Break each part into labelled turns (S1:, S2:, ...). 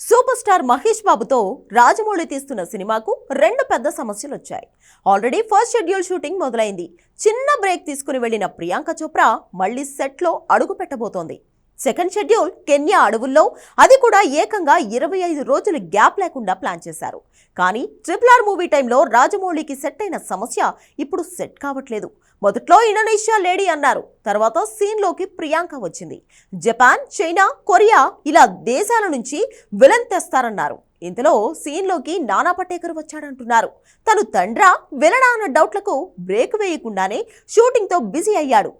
S1: Super star Mahesh బాబుతో రాజమౌళి తీస్తున్న సినిమాకు రెండు పెద్ద సమస్యలు వచ్చాయి ఆల్రెడీ ఫస్ట్ షెడ్యూల్ షూటింగ్ మొదలైంది. చిన్న బ్రేక్ తీసుకుని వెళ్ళిన ప్రియాంక చోప్రా మళ్ళీ సెట్లో అడుగు పెట్టబోతోంది. సెకండ్ షెడ్యూల్ కెన్యా అడవుల్లో. అది కూడా ఏకంగా ఇరవై ఐదు రోజులు గ్యాప్ లేకుండా ప్లాన్ చేశారు. కానీ ట్రిపుల్ ఆర్ మూవీ టైంలో రాజమౌళికి సెట్ అయిన సమస్య ఇప్పుడు సెట్ కావట్లేదు. మొదట్లో ఇండోనేషియా లేడీ అన్నారు. తర్వాత సీన్లోకి ప్రియాంక వచ్చింది. జపాన్ చైనా కొరియా ఇలా దేశాల నుంచి విలన్ తెస్తారన్నారు. ఇంతలో సీన్లోకి నానా పటేకర్ వచ్చాడంటున్నారు. తను తండ్రా విలనా అన్న డౌట్లకు బ్రేక్ వేయకుండానే షూటింగ్తో బిజీ అయ్యాడు.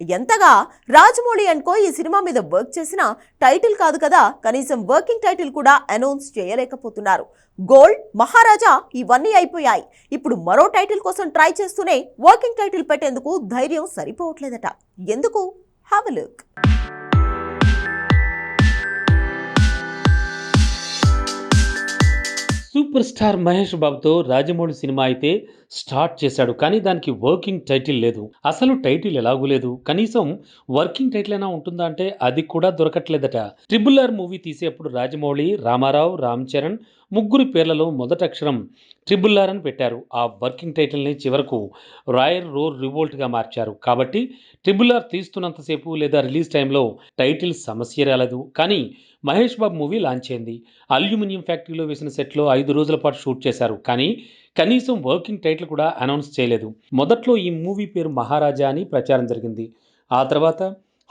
S1: ఎంతగా రాజమౌళి అనుకో ఈ సినిమా మీద వర్క్ చేసినా టైటిల్ కాదు కదా కనీసం వర్కింగ్ టైటిల్ కూడా అనౌన్స్ చేయలేకపోతున్నారు. గోల్డ్ మహారాజా ఇవన్నీ అయిపోయాయి. ఇప్పుడు మరో టైటిల్ కోసం ట్రై చేస్తూనే వర్కింగ్ టైటిల్ పెట్టేందుకు ధైర్యం సరిపోవట్లేదట. ఎందుకు? Have look.
S2: Super star Mahesh బాబుతో రాజమౌళి సినిమా అయితే స్టార్ట్ చేశాడు కానీ దానికి వర్కింగ్ టైటిల్ లేదు. అసలు టైటిల్ ఎలాగూ లేదు. కనీసం వర్కింగ్ టైటిల్ అయినా ఉంటుందా అంటే అది కూడా దొరకట్లేదట. ట్రిబుల్ ఆర్ మూవీ తీసేప్పుడు రాజమౌళి రామారావు రామ్ చరణ్ ముగ్గురి పేర్లలో మొదటి అక్షరం ట్రిబుల్ ఆర్ అని పెట్టారు. ఆ వర్కింగ్ టైటిల్ని చివరకు రాయర్ రోర్ రివోల్ట్గా మార్చారు. కాబట్టి ట్రిబుల్ ఆర్ తీస్తున్నంతసేపు లేదా రిలీజ్ టైంలో టైటిల్ సమస్య రాలేదు. కానీ మహేష్ బాబు మూవీ లాంచ్ అయింది. అల్యూమినియం ఫ్యాక్టరీలో వేసిన సెట్లో ఐదు రోజుల పాటు షూట్ చేశారు. కానీ కనీసం వర్కింగ్ టైటిల్ కూడా అనౌన్స్ చేయలేదు. మొదట్లో ఈ మూవీ పేరు మహారాజా అని ప్రచారం జరిగింది. ఆ తర్వాత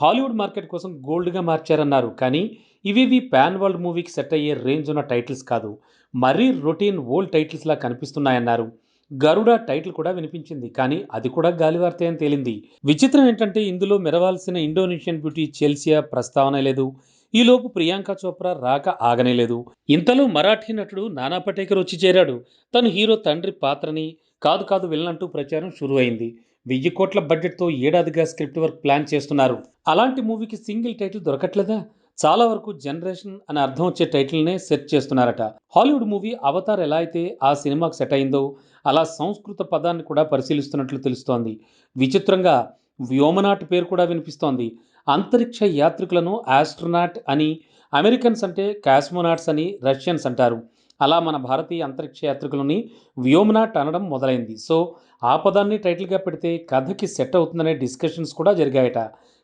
S2: హాలీవుడ్ మార్కెట్ కోసం గోల్డ్గా మార్చారన్నారు. కానీ ఇవేవి పాన్ వరల్డ్ మూవీకి సెట్ అయ్యే రేంజ్ ఉన్న టైటిల్స్ కాదు. మరీ రొటీన్ ఓల్డ్ టైటిల్స్లా కనిపిస్తున్నాయన్నారు. గరుడ టైటిల్ కూడా వినిపించింది. కానీ అది కూడా గాలివార్తే అని తేలింది. విచిత్రం ఏంటంటే ఇందులో మెరవాల్సిన ఇండోనేషియన్ బ్యూటీ చెల్సియా ప్రస్తావన లేదు. ఈలోపు ప్రియాంక చోప్రా రాక ఆగనే లేదు. ఇంతలో మరాఠీ నటుడు నానా పటేకర్ వచ్చి చేరాడు. తను హీరో తండ్రి పాత్రని కాదు కాదు వెళ్ళనంటూ ప్రచారం షురు అయింది వెయ్యి కోట్ల బడ్జెట్తో ఏడాదిగా స్క్రిప్ట్ వర్క్ ప్లాన్ చేస్తున్నారు. అలాంటి మూవీకి సింగిల్ టైటిల్ దొరకట్లేదా? చాలా వరకు జనరేషన్ అని అర్థం వచ్చే టైటిల్నే సెట్ చేస్తున్నారట. హాలీవుడ్ మూవీ అవతార్ ఎలా అయితే ఆ సినిమాకు సెట్ అయిందో అలా సంస్కృత పదాన్ని కూడా పరిశీలిస్తున్నట్లు తెలుస్తోంది. విచిత్రంగా వ్యోమనాట్ పేరు కూడా వినిపిస్తోంది. అంతరిక్ష యాత్రికులను ఆస్ట్రోనాట్ అని అమెరికన్స్ అంటే కాస్మోనాట్స్ అని రష్యన్స్ అంటారు. అలా మన భారతీయ అంతరిక్ష యాత్రికులని వ్యోమనాట్ అనడం మొదలైంది. సో ఆ పదాన్ని టైటిల్గా పెడితే కథకి సెట్ అవుతుందనే డిస్కషన్స్ కూడా జరిగాయట.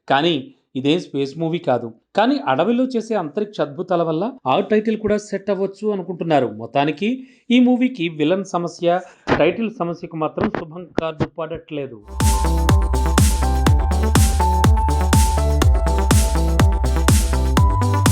S2: కానీ ఇదేం స్పేస్ మూవీ కాదు. కానీ అడవిలో చేసే అంతరిక్ష అద్భుతాల వల్ల ఆ టైటిల్ కూడా సెట్ అవ్వచ్చు అనుకుంటున్నారు. మొత్తానికి ఈ మూవీకి విలన్ సమస్య టైటిల్ సమస్యకు మాత్రం శుభం కార్డు పడట్లేదు.